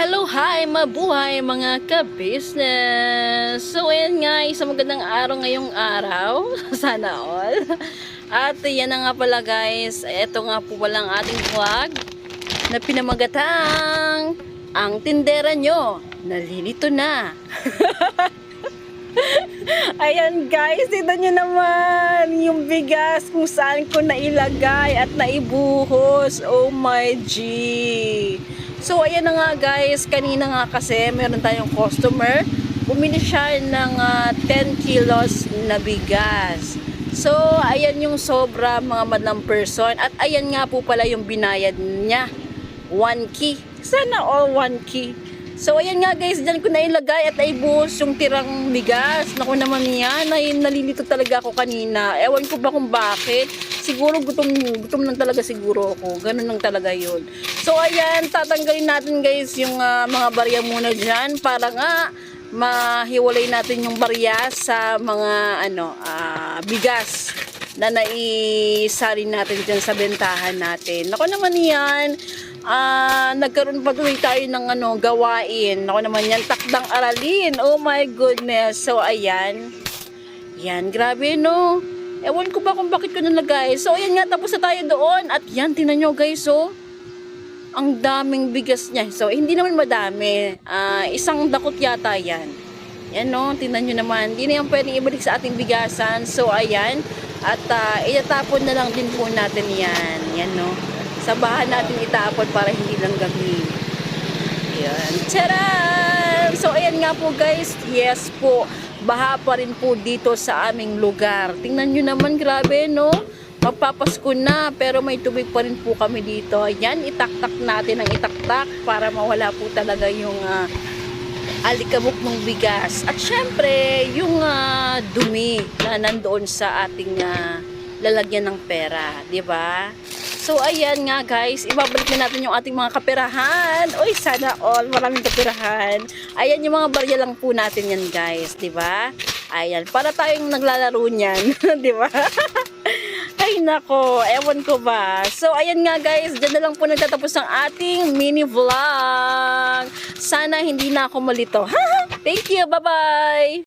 Hello, hi, mabuhay mga ka-business! So, ayan nga, isang magandang araw ngayong araw. Sana all. At yan na nga pala guys, ito nga po pala ang ating vlog na pinamagatang ang tindera nyo. Nalilito na. Ayan guys, tignan nyo naman yung bigas kung saan ko nailagay at naibuhos. Oh my G. So ayan na nga guys, kanina nga kasi meron tayong customer. Bumili siya ng ah, 10 kilos na bigas. So ayan yung sobra mga madlang person. At ayan nga po pala yung binayad niya. 1 key. Sana all 1 key. So, ayan nga guys, dyan ko na ilagay at naibuhos yung tirang bigas. Naku naman yan, ay nalilito talaga ako kanina. Ewan ko ba kung bakit. Siguro gutom, gutom lang talaga siguro ako. Ganun lang talaga yun. So, ayan, tatanggalin natin guys yung ah, mga barya muna dyan para nga mahiwalay natin yung barya sa mga ano ah, bigas na naisali natin dyan sa bentahan natin. Ako naman yan, ah nagkaroon pa tuloy tayo ng ano, gawain. Ako naman yan, takdang aralin. Oh my goodness. So, ayan. Yan, grabe no. Ewan ko ba kung bakit ko nalagay. So, ayan nga, tapos na tayo doon. At yan, tinan nyo guys, oh. Ang daming bigas niya. So, hindi naman madami. Ah, isang dakot yata yan. Yan no, tingnan nyo naman. Hindi na yan pwedeng ibalik sa ating bigasan. So, ayan. At uh, itatapon na lang din po natin yan. Yan no. Sa bahan natin itapon para hindi lang gabi. Yan. Charan! So, ayan nga po guys. Yes po. Baha pa rin po dito sa aming lugar. Tingnan nyo naman, grabe no. Magpapasko na, pero may tubig pa rin po kami dito. Yan, itaktak natin ang itaktak para mawala po talaga yung ah, alikabok ng bigas. At syempre, yung ah, dumi na nandoon sa ating ah, lalagyan ng pera, 'di ba? So ayan nga guys, ibabalik na natin yung ating mga kaperahan. Uy, sana all, maraming kaperahan. Ayan yung mga barya lang po natin yan guys, ba? Ayan, para tayong naglalaro niyan, ba? Ay nako, ewan ko ba. So ayan nga guys, dyan na lang po nagtatapos ang ating mini vlog. Sana hindi na ako malito. Thank you, bye-bye!